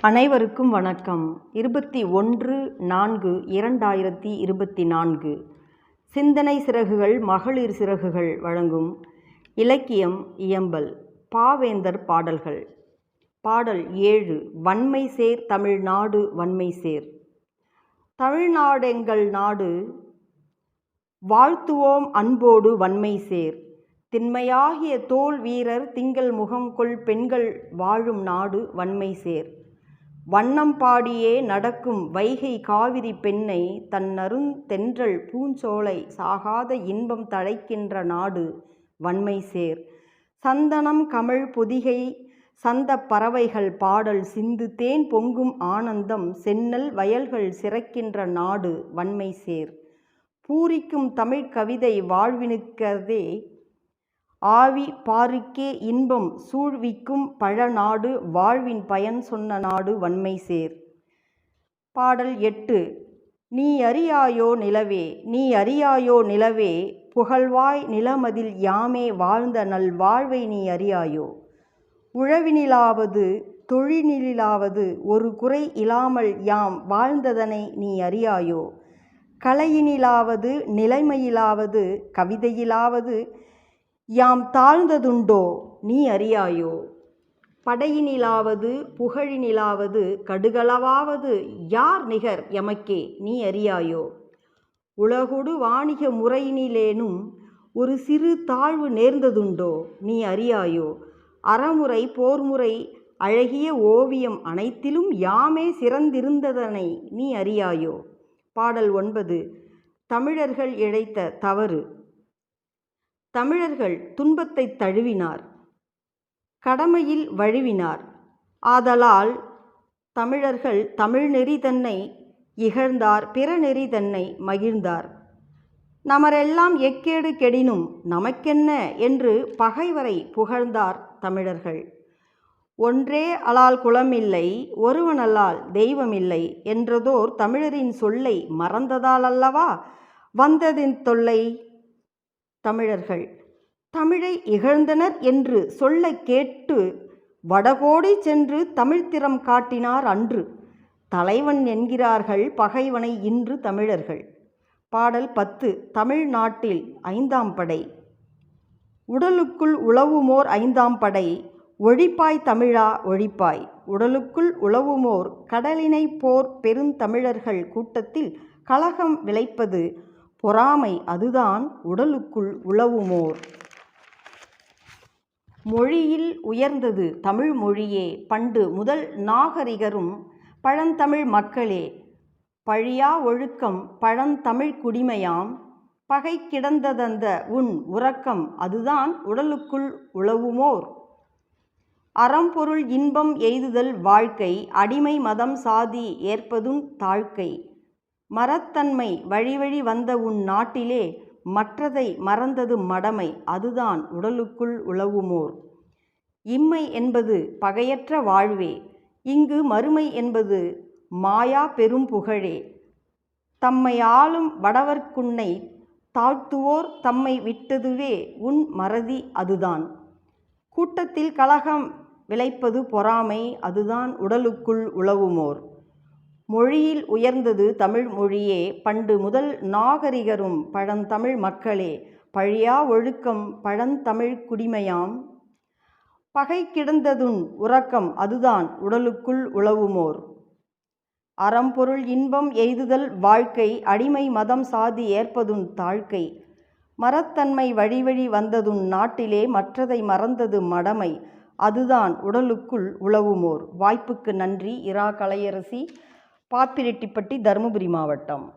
அனைவருக்கும் வணக்கம். இருபத்தி ஒன்று நான்கு இரண்டாயிரத்தி இருபத்தி நான்கு. சிந்தனை சிறகுகள் மகளிர் சிறகுகள் வழங்கும் இலக்கியம் இயம்பல் பாவேந்தர் பாடல்கள். பாடல் ஏழு வன்மை சேர் தமிழ்நாடு வன்மை சேர். தமிழ்நாடெங்கள் நாடு வாழ்த்துவோம் அன்போடு வன்மை சேர். திண்மையாகிய தோல் வீரர் திங்கள் முகம் கொள் பெண்கள் வாழும் நாடு வன்மை சேர். வண்ணம் பாடியே நடக்கும் வைகை காவிரி பெண்ணை தன்னருந் தென்றல் பூஞ்சோலை சாகாத இன்பம் தழைக்கின்ற நாடு வன்மை சேர். சந்தனம் கமழ் பொதிகை சந்த பறவைகள் பாடல் சிந்து தேன் பொங்கும் ஆனந்தம் சென்னல் வயல்கள் சிறக்கின்ற நாடு வன்மை சேர். பூரிக்கும் தமிழ்க் கவிதை வாழ்வினுக்கதே ஆவி பாருக்கே இன்பம் சூழ்விக்கும் பழநாடு வாழ்வின் பயன் சொன்ன நாடு வன்மை சேர். பாடல் எட்டு நீ அறியாயோ நிலவே நீ அறியாயோ நிலவே புகழ்வாய் நிலமதில் யாமே வாழ்ந்த நல் வாழ்வை நீ அறியாயோ. உழவினிலாவது தொழிலிலாவது ஒரு குறை இல்லாமல் யாம் வாழ்ந்ததனை நீ அறியாயோ. கலையினிலாவது நிலைமையிலாவது கவிதையிலாவது யாம் தாழ்ந்ததுண்டோ நீ அறியாயோ? படையினிலாவது புகழினிலாவது கடுகளவாவது யார் நிகர் எமக்கே நீ அறியாயோ? உலகுடு வாணிக முறையினிலேனும் ஒரு சிறு தாழ்வு நேர்ந்ததுண்டோ நீ அறியாயோ? அறமுறை போர்முறை அழகிய ஓவியம் அனைத்திலும் யாமே சிறந்திருந்ததனை நீ அறியாயோ? பாடல் ஒன்பது. தமிழர்கள் இழைத்த தவறு. தமிழர்கள் துன்பத்தை தழுவினார். கடமையில் வழுவினார். ஆதலால் தமிழர்கள் தமிழ் நெறி தன்னை இகழ்ந்தார் பிற நெறி தன்னை மகிழ்ந்தார். நமரெல்லாம் எக்கேடு கெடினும் நமக்கென்ன என்று பகைவரை புகழ்ந்தார் தமிழர்கள். ஒன்றே அலால் குலமில்லை ஒருவனல்லால் தெய்வமில்லை என்றதோர் தமிழரின் சொல்லை மறந்ததால் அல்லவா வந்ததின் தொல்லை தமிழர்கள். தமிழை இகழ்ந்தனர் என்று சொல்ல கேட்டு வடகோடி சென்று தமிழ்த்திறம் காட்டினார் அன்று. தலைவன் என்கிறார்கள் பகைவனை இன்று தமிழர்கள். பாடல் பத்து தமிழ்நாட்டில் ஐந்தாம் படை. உடலுக்குள் உழவுமோர் ஐந்தாம் படை. ஒழிப்பாய் தமிழா ஒழிப்பாய். உடலுக்குள் உழவுமோர் கடலினை போர் பெருந்தமிழர்கள் கூட்டத்தில் கலகம் விளைப்பது பொறாமை அதுதான் உடலுக்குள் உழவுமோர். மொழியில் உயர்ந்தது தமிழ் மொழியே. பண்டு முதல் நாகரிகரும் பழந்தமிழ் மக்களே. பழியா ஒழுக்கம் பழந்தமிழ் குடிமையாம். பகை கிடந்ததந்த உன் உறக்கம் அதுதான் உடலுக்குள் உழவுமோர். அறம்பொருள் இன்பம் எய்துதல் வாழ்க்கை அடிமை மதம் சாதி ஏற்பதும் தாழ்க்கை. மரத்தன்மை வழிவழி வந்த உன் நாட்டிலே மற்றதை மறந்தது மடமை அதுதான் உடலுக்குள் உழவுமோர். இம்மை என்பது பகையற்ற வாழ்வே இங்கு மறுமை என்பது மாயா பெரும் புகழே. தம்மை ஆளும் வடவர்க்குன்னை தாழ்த்துவோர் தம்மை விட்டதுவே உன் மறதி அதுதான். கூட்டத்தில் கலகம் விளைப்பது பொறாமை அதுதான் உடலுக்குள் உழவுமோர். மொழியில் உயர்ந்தது தமிழ் மொழியே. பண்டு முதல் நாகரிகரும் பழந்தமிழ் மக்களே பழியா ஒழுக்கம் பழந்தமிழ் குடிமையாம். பகை கிடந்ததுன் உறக்கம் அதுதான் உடலுக்குள் உழவுமோர். அறம்பொருள் இன்பம் எய்துதல் வாழ்க்கை அடிமை மதம் சாதி ஏற்பதுன் தாழ்க்கை. மரத்தன்மை வழிவழி வந்ததுன் நாட்டிலே மற்றதை மறந்தது மடமை. அதுதான் உடலுக்குள் உழவுமோர். வாய்ப்புக்கு நன்றி இரா கலையரசி. பாப்பிரெட்டிப்பட்டி தருமபுரி மாவட்டம்.